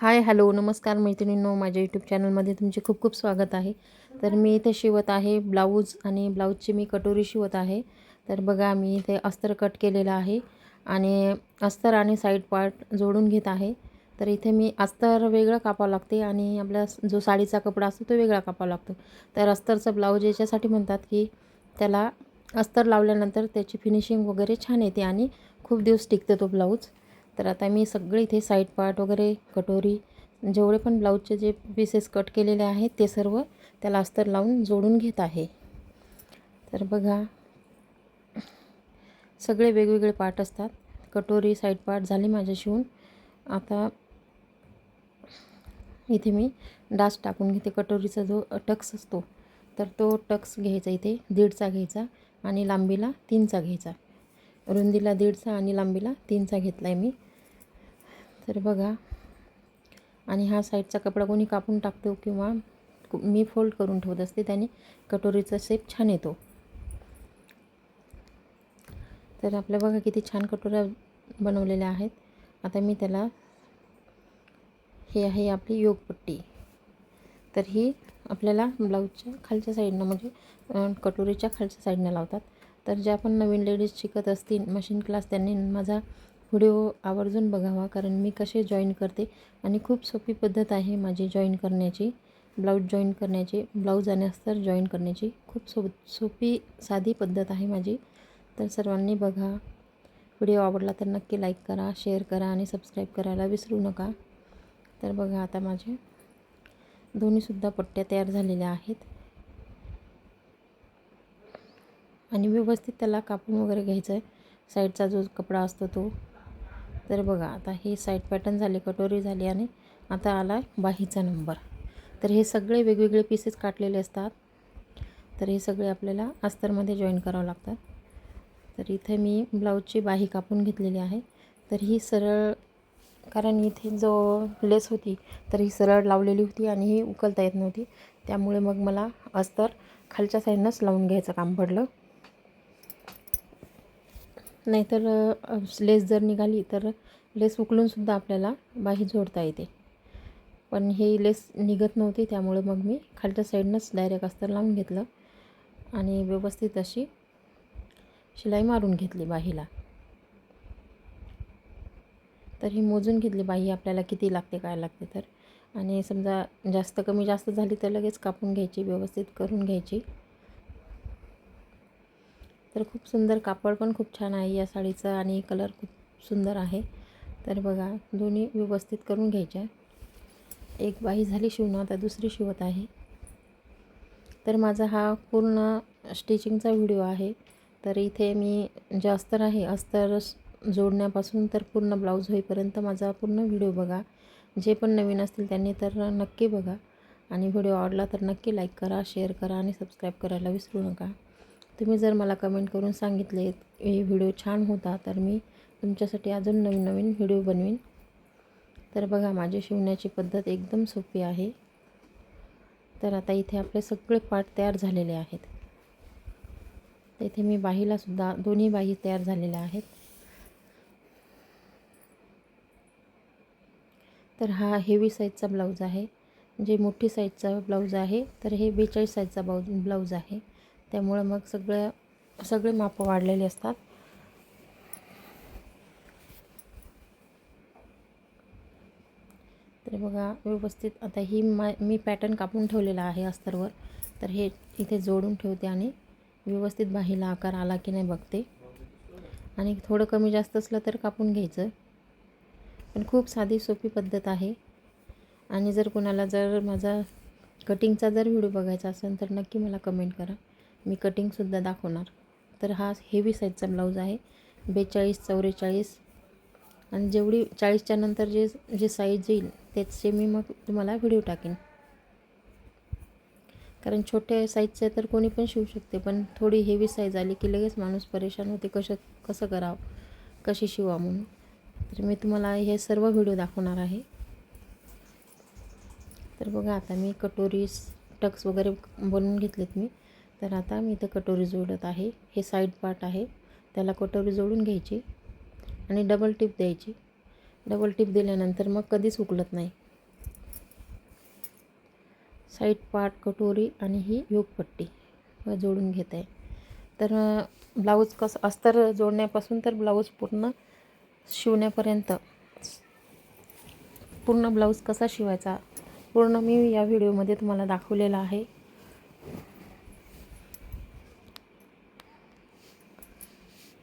Hi hello नमस्कार मैत्रिणींनो. माझ्या यूट्यूब चॅनलमध्ये तुमचे खूप खूप स्वागत आहे. तर मी इथे शिवत आहे ब्लाऊज आणि ब्लाऊजची मी कटोरी शिवत आहे. तर बघा मी इथे अस्तर कट केलेलं आहे आणि अस्तर आणि साईड पार्ट जोडून घेत आहे. तर इथे मी अस्तर वेगळं कापावं लागते आणि आपला जो साडीचा कपडा असतो तो वेगळा कापावा लागतो. तर अस्तरचं ब्लाऊज याच्यासाठी म्हणतात की त्याला अस्तर लावल्यानंतर त्याची फिनिशिंग वगैरे छान येते आणि खूप दिवस टिकते तो ब्लाऊज. तर आता मी सगळे इथे साईड पार्ट वगैरे कटोरी जेवढे पण ब्लाऊजचे जे पीसेस कट केलेले आहेत ते सर्व त्याला अस्तर लावून जोडून घेत आहे. तर बघा सगळे वेगवेगळे पार्ट असतात. कटोरी साईड पार्ट झाले माझे शिवून आता इथे मी डास टाकून घेते. कटोरीचा जो टक्स असतो तर तो टक्स घ्यायचा इथे दीडचा घ्यायचा आणि लांबीला तीनचा घ्यायचा. रुंदीला दीडचा आणि लांबीला तीनचा घेतला आहे मी. तर बघा. आणि हा साईडचा कपडा कोणी कापून टाकतो किंवा मी फोल्ड करून ठेवत असते त्याने कटोरीचा शेप छान येतो. तर आपल्या बघा किती छान कटोऱ्या बनवलेल्या आहेत. आता मी त्याला हे आहे आपली योगपट्टी. तर ही आपल्याला ब्लाऊजच्या खालच्या साईडनं म्हणजे कटोरीच्या खालच्या साईडनं लावतात. तर ज्या पण नवीन लेडीज शिकत असतील मशीन क्लास त्यांनी माझा व्हिडिओ आवर्जून बघावा कारण मी कसे जॉईन करते आणि खूप सोपी पद्धत आहे माझी जॉईन करण्याची. ब्लाऊज जॉईन करण्याची ब्लाऊज आणि अस्तर जॉईन करण्याची खूप सो सोपी साधी पद्धत आहे माझी. तर सर्वांनी बघा. व्हिडिओ आवडला तर नक्की लाईक करा शेअर करा आणि सबस्क्राईब करायला विसरू नका. तर बघा आता माझे दोन्हीसुद्धा पट्ट्या तयार झालेल्या आहेत. आणि व्यवस्थित त्याला कापून वगैरे घ्यायचं आहे साईडचा जो कपडा असतो तो. तर बघा आता हे साईड पॅटर्न झाले कटोरी झाली आणि आता आला बाहीचा नंबर तर हे सगळे वेगवेगळे पीसेस काटलेले असतात. तर हे सगळे आपल्याला अस्तरमध्ये जॉईन करावं लागतात. तर इथे मी ब्लाऊजची बाही कापून घेतलेली आहे. तर ही सरळ कारण इथे जो लेस होती तर ही सरळ लावलेली होती आणि ही उकलता येत नव्हती. त्यामुळे मग मला अस्तर खालच्या साईडनंच लावून घ्यायचं काम पडलं. नाहीतर लेस जर निघाली तर लेस उकलूनसुद्धा आपल्याला बाही जोडता येते. पण हे लेस निघत नव्हती त्यामुळे मग मी खालच्या साईडनंच डायरेक्ट अस्तर लावून घेतलं आणि व्यवस्थित अशी शिलाई मारून घेतली बाहीला. तर ही मोजून घेतली बाही आपल्याला किती लागते काय लागते तर. आणि समजा जास्त कमी जास्त झाली तर लगेच कापून घ्यायची व्यवस्थित करून घ्यायची. तर खूप सुंदर कापड पण खूप छान आहे या साडीचं आणि कलर खूप सुंदर आहे. तर बघा दोन्ही व्यवस्थित करून घ्यायच्या एक बाही झाली शिवणं आता दुसरी शिवत आहे. तर माझा हा पूर्ण स्टिचिंगचा व्हिडिओ आहे. तर इथे मी जे अस्तर आहे अस्तर जोडण्यापासून तर पूर्ण ब्लाऊज होईपर्यंत माझा पूर्ण व्हिडिओ बघा. जे पण नवीन असतील त्यांनी तर नक्की बघा. आणि व्हिडिओ आवडला तर नक्की लाईक करा शेअर करा आणि सबस्क्राईब करायला विसरू नका. तुम्ही जर मला कमेंट करून सांगितले हे व्हिडिओ छान होता तर मी तुमच्यासाठी अजून नवीन नवीन व्हिडिओ बनवीन. तर बघा माझी शिवण्याची पद्धत एकदम सोपी आहे. तर आता इथे आपले सगळे पार्ट तयार झालेले आहेत. तर इथे मी बाहीलासुद्धा दोन्ही बाही तयार झालेल्या आहेत. तर हा हेवी साईजचा ब्लाऊज आहे. जे मोठी साईजचा ब्लाऊज आहे तर हे बेचाळीस साईजचा बाऊ ब्लाऊज आहे. त्यामुळं मग सगळं सगळे मापं वाढलेले असतात. तर बघा व्यवस्थित आता ही मा मी पॅटर्न कापून ठेवलेला आहे अस्तरवर. तर हे इथे जोडून ठेवते आणि व्यवस्थित बाहीला आकार आला की नाही बघते. आणि थोडं कमी जास्त असलं तर कापून घ्यायचं. पण खूप साधी सोपी पद्धत आहे. आणि जर कोणाला जर माझा कटिंगचा जर व्हिडिओ बघायचा असेल तर नक्की मला कमेंट करा. मी कटिंगसुद्धा दाखवणार. तर हा हेवी साईजचा ब्लाऊज आहे. बेचाळीस चौवेचाळीस आणि जेवढी चाळीसच्या नंतर जे जे साईज येईल त्याचे मी मग तुम्हाला व्हिडिओ टाकेन. कारण छोट्या साईजचे तर कोणी पण शिवू शकते पण थोडी हेवी साईज आली की लगेच माणूस परेशान होते कसं कसं करावं कशी शिवा म्हणून. तर मी तुम्हाला हे सर्व व्हिडिओ दाखवणार आहे. तर बघा आता मी कटोरी टक्स वगैरे बनवून घेतलेत मी. तर आता मी इथं कटोरी जोडत आहे. हे साईड पार्ट आहे. त्याला कटोरी जोडून घ्यायची आणि डबल टिप द्यायची. डबल टिप दिल्यानंतर मग कधीच उकलत नाही. साईड पार्ट कटोरी आणि ही योगपट्टी जोडून घेत आहे. तर ब्लाऊज कसं अस्तर जोडण्यापासून तर ब्लाऊज पूर्ण शिवण्यापर्यंत. पूर्ण ब्लाऊज कसा शिवायचा? पूर्ण मी या व्हिडिओमध्ये तुम्हाला दाखवलेला आहे.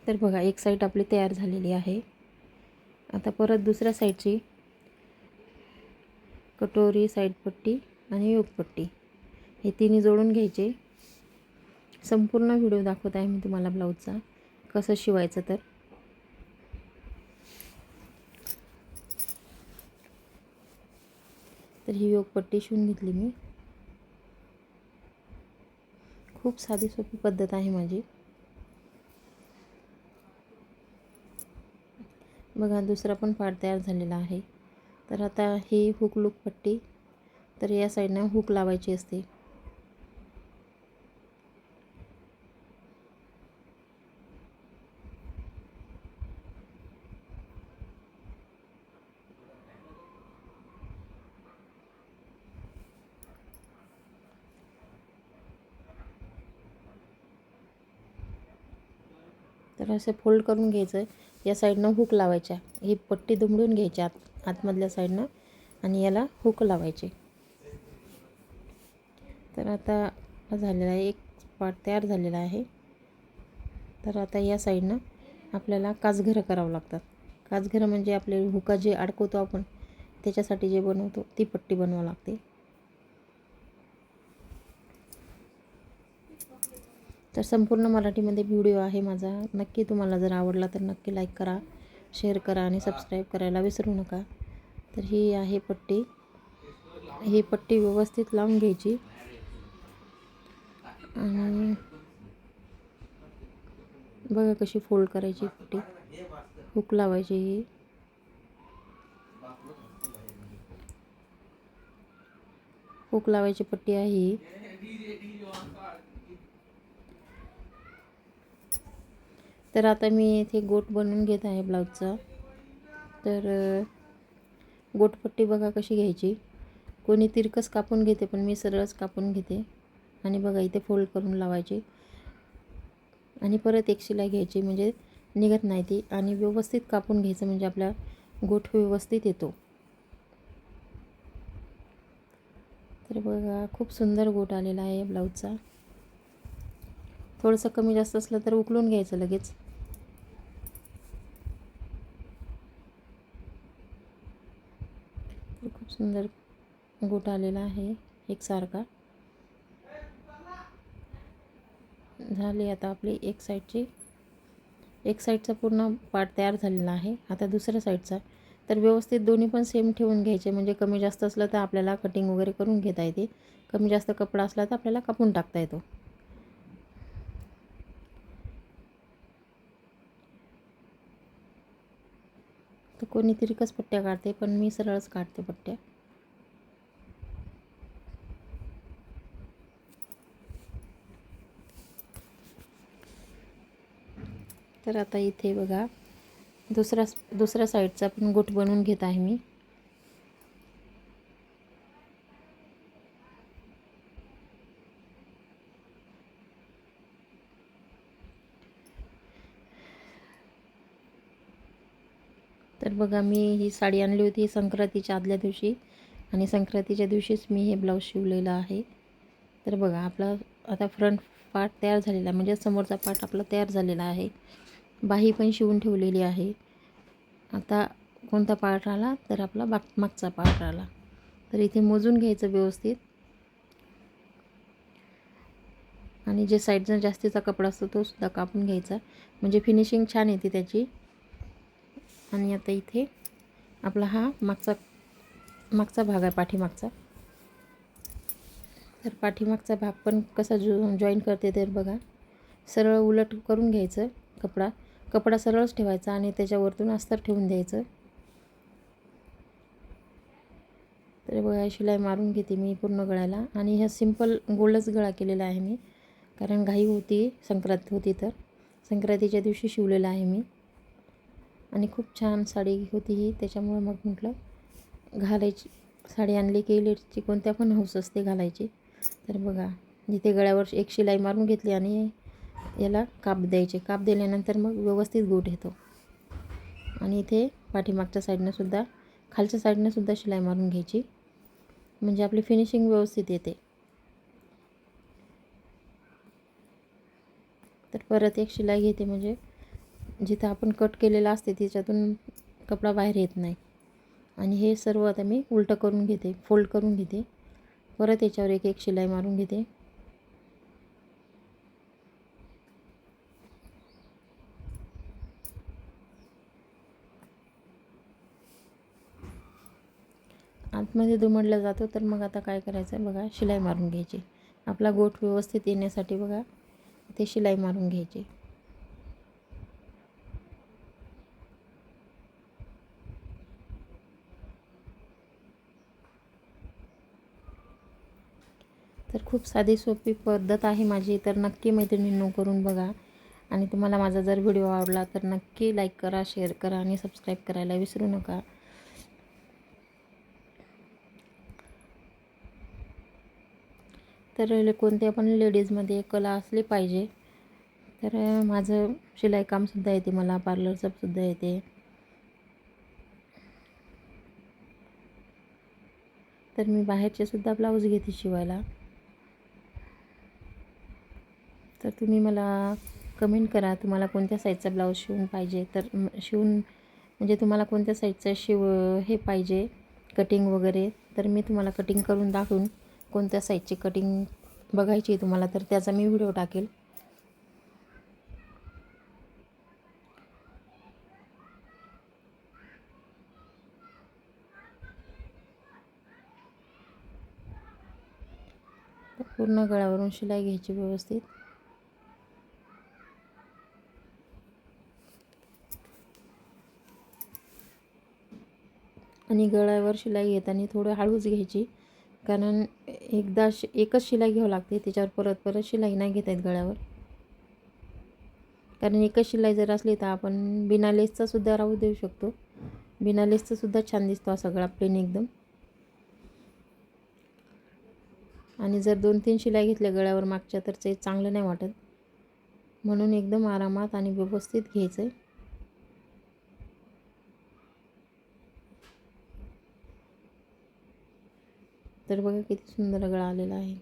तर बघा एक साईड आपली तयार झालेली आहे. आता परत दुसऱ्या साईडची कटोरी साईड पट्टी आणि योगपट्टी हे तिन्ही जोडून घ्यायचे. संपूर्ण व्हिडिओ दाखवत आहे मी तुम्हाला ब्लाऊजचा कसं शिवायचं तर? तर ही योगपट्टी शिवून घेतली मी. खूप साधी सोपी पद्धत आहे माझी. बघा दुसरा पण पार्ट तयार झालेला आहे. तर आता ही हुक लूक पट्टी तर या साईडनं हुक लावायची असते. साईडनं असं फोल्ड करून घ्यायचं. या साईडनं हुक लावायच्या. ही पट्टी दुमडून घ्यायची आत आतमधल्या साईडनं आणि याला हुक लावायचे. तर आता झालेला आहे एक पार्ट तयार झालेला आहे. तर आता या साईडनं आपल्याला काचघरं करावं लागतात. काचघरं म्हणजे आपले हुका जे अडकवतो आपण. त्याच्यासाठी जे बनवतो ती पट्टी बनवावं लागते. तर संपूर्ण मराठीमध्ये व्हिडिओ आहे माझा. नक्की तुम्हाला जर आवडला तर नक्की लाईक करा शेअर करा आणि सबस्क्राईब करायला विसरू नका. तर ही आहे पट्टी. ही पट्टी व्यवस्थित लावून घ्यायची. आणि बघा कशी फोल्ड करायची पट्टी. हुक लावायची ही. हुक लावायची पट्टी आहे ही. तर आता मी इथे गोट बनवून घेत आहे ब्लाऊजचा. तर गोटपट्टी बघा कशी घ्यायची. कोणी तिरकस कापून घेते पण मी सरळच कापून घेते. आणि बघा इथे फोल्ड करून लावायची. आणि परत एक शिलाई घ्यायची म्हणजे निघत नाही ती. आणि व्यवस्थित कापून घ्यायचं म्हणजे आपला गोठ व्यवस्थित येतो. तर बघा खूप सुंदर गोट आलेला आहे ब्लाऊजचा. थोडंसं कमी जास्त असलं तर उकलून घ्यायचं लगेच खूप सुंदर गोट आलेला आहे एकसारखा झाले आता आपली एक साईडची. एक साईडचा पूर्ण पार्ट तयार झालेला आहे आता दुसऱ्या साईडचा. तर व्यवस्थित दोन्ही पण सेम ठेवून घ्यायचे म्हणजे कमी जास्त असलं तर आपल्याला कटिंग वगैरे करून घेता येते. कमी जास्त कपडा असला तर आपल्याला कापून टाकता येतो तर कोणी तिरकस पट्ट्या काढते पण मी सरळच काढते पट्ट्या. तर आता इथे बघा दुसऱ्या दुसऱ्या साईडचा पण गोठ बनवून घेत आहे मी. तर बघा मी ही साडी आणली होती संक्रांतीच्या आदल्या दिवशी आणि संक्रांतीच्या दिवशीच मी हे ब्लाऊज शिवलेलं आहे. तर बघा आपला आता फ्रंट पार्ट तयार झालेला आहे म्हणजे समोरचा पार्ट आपला तयार झालेला आहे. बाही पण शिवून ठेवलेली आहे. आता कोणता पार्ट आला? तर आपला बाग मागचा पार्ट आला. तर इथे मोजून घ्यायचं व्यवस्थित. आणि जे साईडचा जास्तीचा कपडा असतो तो सुद्धा कापून घ्यायचा. म्हणजे फिनिशिंग छान येते त्याची. आणि आता इथे आपला हा मागचा मागचा भाग आहे पाठीमागचा. तर पाठीमागचा भाग पण कसा जो जॉईन करते तर बघा. सरळ उलट करून घ्यायचं कपडा. कपडा सरळच ठेवायचा आणि त्याच्यावरतून अस्तर ठेवून द्यायचं. तर बघा शिलाई मारून घेते मी पूर्ण गळ्याला. आणि ह्या सिंपल गोलच गळा केलेला आहे मी. कारण घाई होती संक्रांत होती तर. संक्रांतीच्या दिवशी शिवलेला आहे मी. आणि खूप छान साडी होती ही. त्याच्यामुळे मग म्हटलं घालायची. साडी आणली की लेडीजची कोणत्या पण हौस असते घालायची. तर बघा जिथे गळ्यावर एक शिलाई मारून घेतली आणि याला काप द्यायचे. काप दिल्यानंतर मग व्यवस्थित गोट येतो. आणि इथे पाठीमागच्या साईडनं सुद्धा खालच्या साईडनं सुद्धा शिलाई मारून घ्यायची. म्हणजे आपली फिनिशिंग व्यवस्थित येते. तर परत एक शिलाई घेते म्हणजे जिथं आपण कट केलेलं असते त्याच्यातून कपडा बाहेर येत नाही. आणि हे सर्व आता मी उलटं करून घेते फोल्ड करून घेते. परत याच्यावर एक एक शिलाई मारून घेते. आतमध्ये दुमडला जातो तर मग आता काय करायचं बघा शिलाई मारून घ्यायची. आपला गोठ व्यवस्थित येण्यासाठी बघा ते शिलाई मारून घ्यायची. तर खूप साधी सोपी पद्धत आहे माझी तर नक्की मैत्रिणींनो करून बघा. आणि तुम्हाला माझा जर व्हिडिओ आवडला तर नक्की लाईक करा शेअर करा आणि सबस्क्राईब करायला विसरू नका. तर कोणत्या पण लेडीजमध्ये कला असली पाहिजे तर माझं शिलाई कामसुद्धा येते मला पार्लरचं सुद्धा येते. तर मी बाहेरचे सुद्धा ब्लाऊज घेते शिवायला. तर तुम्ही मला कमेंट करा तुम्हाला कोणत्या साईजचा ब्लाऊज शिवून पाहिजे? तर शिवून म्हणजे तुम्हाला कोणत्या साईजचं शिव हे पाहिजे? कटिंग वगैरे. तर मी तुम्हाला कटिंग करून दाखवून कोणत्या साईजची कटिंग बघायची तुम्हाला तर त्याचा मी व्हिडिओ टाकेल. पूर्ण गळ्यावरून शिलाई घ्यायची व्यवस्थित. आणि गळ्यावर शिलाई घेताना थोडं हळूच घ्यायची. कारण एकदा शि एकच शिलाई घ्यावं लागते त्याच्यावर परत परत शिलाई नाही घेता येत गळ्यावर. कारण एकच शिलाई जर असली तर आपण बिना लेसचासुद्धा राहू देऊ शकतो. बिना लेसचासुद्धा छान दिसतो हा सगळा प्लेन एकदम. आणि जर दोन तीन शिलाई घेतल्या गळ्यावर मागच्या तर ते चांगलं नाही वाटत. म्हणून एकदम आरामात आणि व्यवस्थित घ्यायचं आहे तर बघा किती सुंदर गळा आलेला आहे.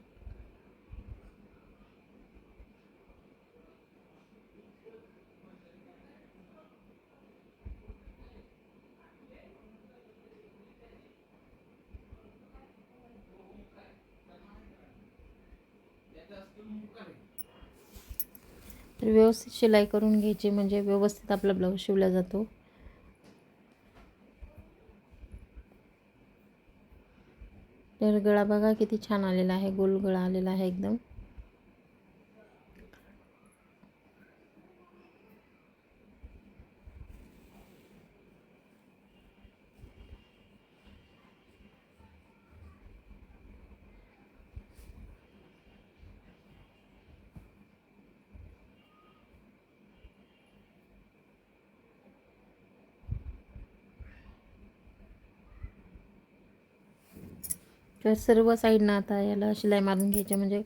तर व्यवस्थित शिलाई करून घ्यायची म्हणजे व्यवस्थित आपला ब्लाऊज शिवला जातो. तर गळा बघा किती छान आलेला आहे गोल गळा आलेला आहे एकदम. तर सर्व साईडनं आता याला शिलाई मारून घ्यायची म्हणजे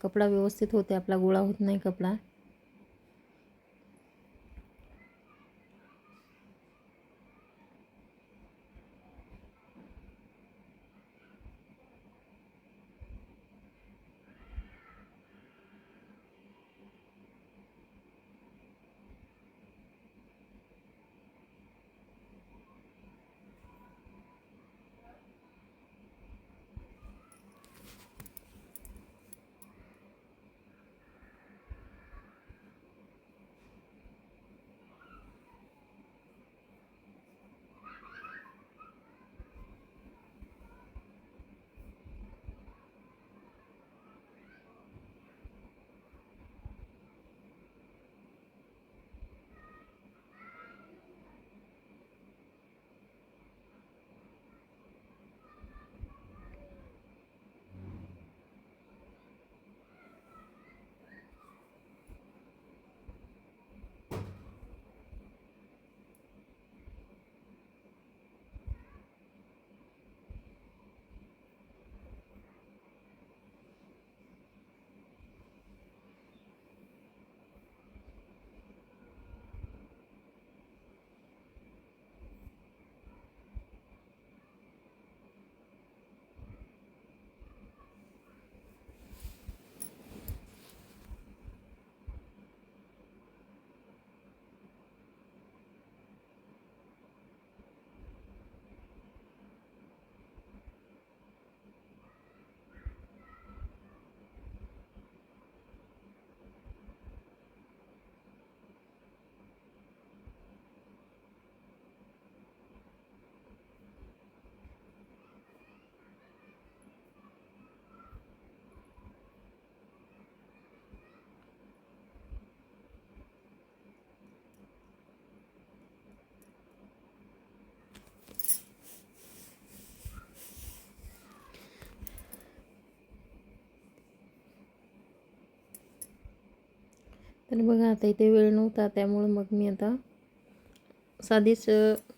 कपडा व्यवस्थित होते आपला गोळा होत नाही कपडा. तर बघा आता इथे वेळ नव्हता त्यामुळं मग मी आता साधीच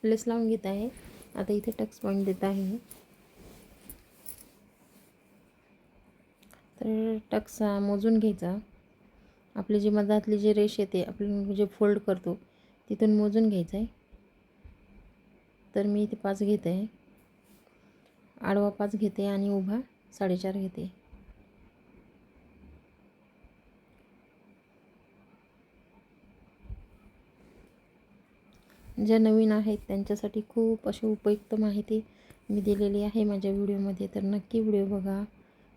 लेस लावून घेत आहे. आता इथे टक्स पॉईंट देत आहे. तर टक्स मोजून घ्यायचा. आपली जी मधातली जी रेष येते आपण जे म्हणजे फोल्ड करतो तिथून मोजून घ्यायचं आहे. तर मी इथे पाच घेते आहे. आडवा पाच घेते आणि उभा साडेचार घेते. ज्या नवीन आहेत त्यांच्यासाठी खूप अशी उपयुक्त माहिती मी दिलेली आहे माझ्या व्हिडिओमध्ये. तर नक्की व्हिडिओ बघा.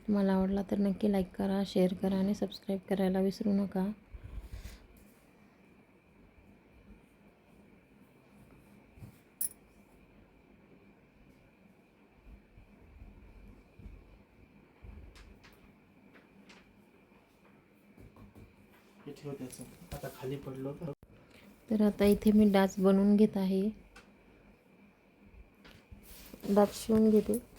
तुम्हाला आवडला तर नक्की लाईक करा शेअर करा आणि सबस्क्राईब करायला विसरू नका. ठेव त्याचं. आता खाली पडलो तर तर आता इथे मी डाच बनवून घेत आहे. डाच शिवून घेते.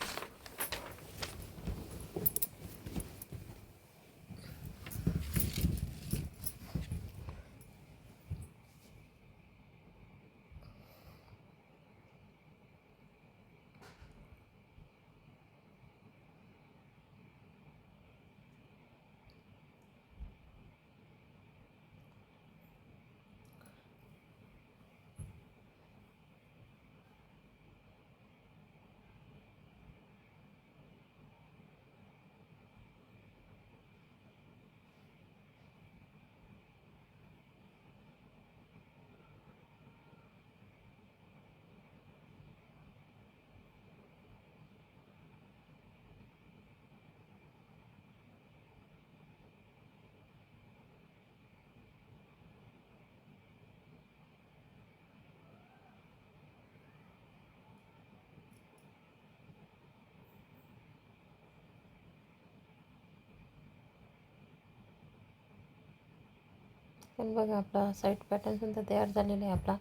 पण बघा आपला साईड पॅटर्नसुद्धा तयार झालेला आहे आपला.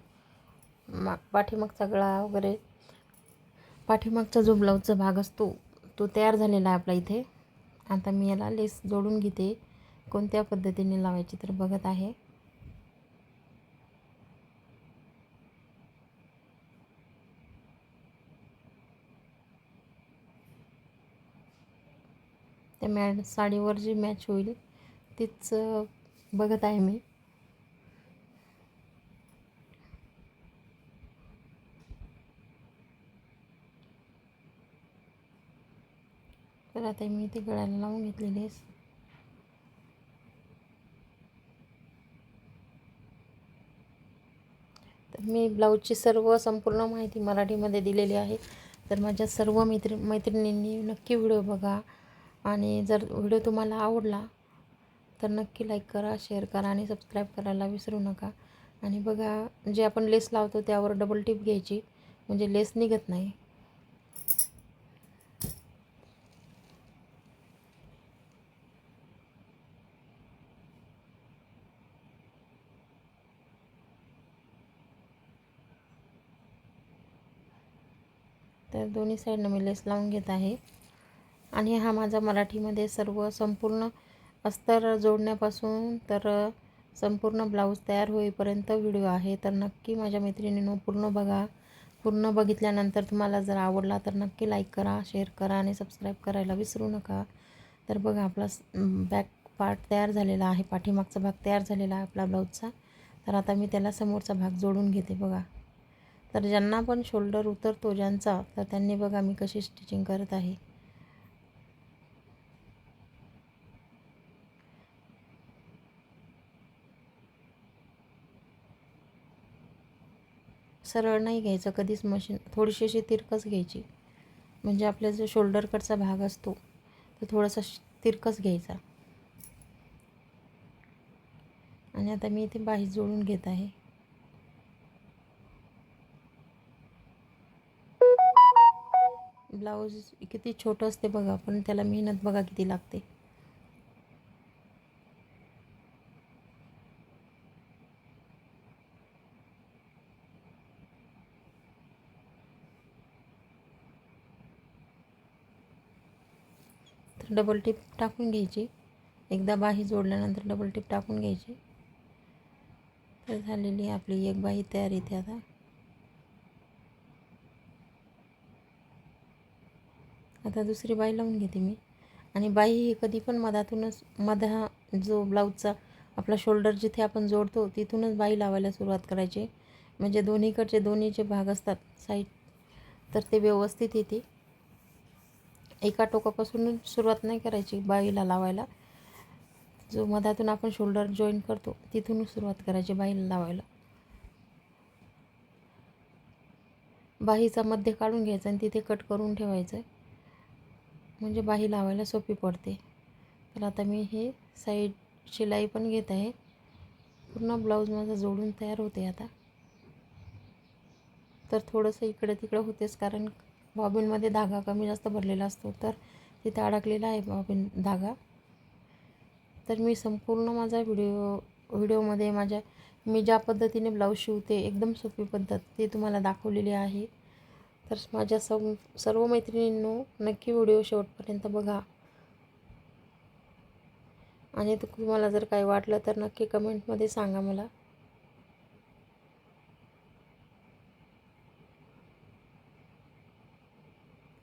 मा पाठीमागचा गळा वगैरे पाठीमागचा जो ब्लाऊजचा भाग असतो तो तयार झालेला आहे आपला इथे. आता मी याला लेस जोडून घेते. कोणत्या पद्धतीने लावायची तर बघत आहे. त्या मॅ साडीवर जी मॅच होईल तीच बघत आहे मी. तर आता मी ते गळ्याला लावून घेतलेली आहे तर मी ब्लाऊजची सर्व संपूर्ण माहिती मराठीमध्ये दिलेली आहे. तर माझ्या सर्व मैत्री मैत्रिणींनी नक्की व्हिडिओ बघा. आणि जर व्हिडिओ तुम्हाला आवडला तर नक्की लाईक करा शेअर करा आणि सबस्क्राईब करायला विसरू नका. आणि बघा जे आपण लेस लावतो त्यावर डबल टिप घ्यायची. म्हणजे लेस निघत नाही. तर दोन्ही साईडनं मी लेस लावून घेत आहे. आणि हा माझा मराठीमध्ये सर्व संपूर्ण अस्तर जोडण्यापासून तर संपूर्ण ब्लाऊज तयार होईपर्यंत व्हिडिओ आहे. तर नक्की माझ्या मैत्रिणीनं पूर्ण बघा. पूर्ण बघितल्यानंतर तुम्हाला जर आवडला तर नक्की लाईक करा शेअर करा आणि सबस्क्राईब करायला विसरू नका. तर बघा आपला बॅक पार्ट तयार झालेला आहे. पाठीमागचा भाग तयार झालेला आहे आपला ब्लाऊजचा तर आता मी त्याला समोरचा भाग जोडून घेते बघा. तर ज्यांना पण शोल्डर उतरतो ज्यांचा तर त्यांनी बघा मी कशी स्टिचिंग करत आहे. सरळ नाही घ्यायचं कधीच मशीन थोडीशी अशी तिरकस घ्यायची. म्हणजे आपल्या जो शोल्डरकडचा भाग असतो तो थोडासा श- तिरकस घ्यायचा. आणि आता मी इथे बाही जोडून घेत आहे. ब्लाऊज किती छोटं असते बघा पण त्याला मेहनत बघा किती लागते. तर डबल टिप टाकून घ्यायची. एकदा बाही जोडल्यानंतर डबल टिप टाकून घ्यायची. तर झालेली आहे आपली एक बाई तयार येते आता. आता दुसरी बाई लावून घेते मी. आणि बाई ही कधी पण मधातूनच मधा जो ब्लाऊजचा आपला शोल्डर जिथे आपण जोडतो तिथूनच बाई लावायला सुरुवात करायची. म्हणजे दोन्हीकडचे दोन्ही जे भाग असतात साईड तर ते व्यवस्थित येते. एका टोकापासून सुरुवात नाही करायची बाईला लावायला. जो मधातून आपण शोल्डर जॉईन करतो तिथून सुरुवात करायची बाईला लावायला. बाहीचा मध्य काढून घ्यायचा आणि तिथे कट करून ठेवायचं. आहे म्हणजे बाही लावायला सोपी पडते. तर आता मी हे साईड शिलाई पण घेत आहे. पूर्ण ब्लाऊज माझा जोडून तयार होते आता. तर थोडंसं इकडं तिकडं होतेच कारण बॉबिनमध्ये धागा कमी जास्त भरलेला असतो. तर तिथे अडकलेला आहे बॉबिन धागा. तर मी संपूर्ण माझा व्हिडिओ व्हिडिओमध्ये माझ्या मी ज्या पद्धतीने ब्लाऊज शिवते एकदम सोपी पद्धत ती तुम्हाला दाखवलेली आहे. तर माझ्या सव सर्व मैत्रिणींनो नक्की व्हिडिओ शेवटपर्यंत बघा. आणि तुम्हाला जर काही वाटलं तर नक्की कमेंटमध्ये सांगा मला.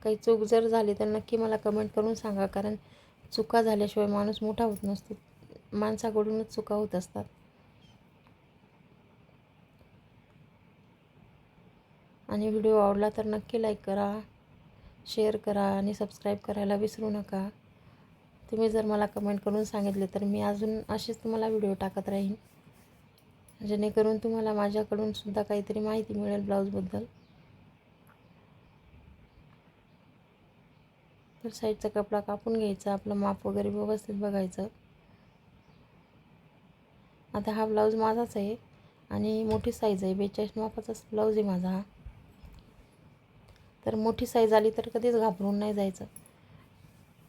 काही चूक जर झाली तर नक्की मला कमेंट करून सांगा कारण चुका झाल्याशिवाय माणूस मोठा होत नसतो. माणसाकडूनच चुका होत असतात. आणि व्हिडिओ आवडला तर नक्की लाईक करा शेअर करा आणि सबस्क्राईब करायला विसरू नका. तुम्ही जर मला कमेंट करून सांगितले तर मी अजून असेच तुम्हाला व्हिडिओ टाकत राहीन. जेणेकरून तुम्हाला माझ्याकडून सुद्धा काहीतरी माहिती मिळेल ब्लाऊजबद्दल. तर साईडचा कपडा कापून घ्यायचा आपलं माप वगैरे व्यवस्थित बघायचं. आता हा ब्लाऊज माझाच आहे आणि मोठी साईज आहे. बेचाळीस मापाचाच ब्लाऊज आहे माझा. हा तर मोठी साईज आली तर कधीच घाबरून नाही जायचं.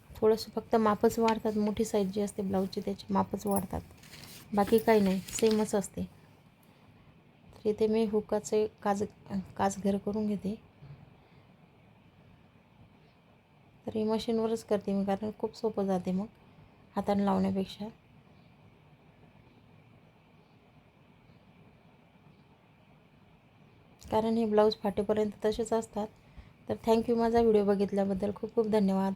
थोडंसं फक्त मापच वाढतात. मोठी साईज जी असते ब्लाऊजची त्याची मापच वाढतात. बाकी काही नाही. सेमच असते. तर इथे मी हुकाचे काज काच घर करून घेते. तर ही मशीनवरच करते मी कारण खूप सोपं जाते मग हाताने लावण्यापेक्षा. कारण हे ब्लाऊज फाटेपर्यंत तसेच असतात. तर थँक्यू माझा व्हिडिओ बघितल्याबद्दल खूप खूप धन्यवाद.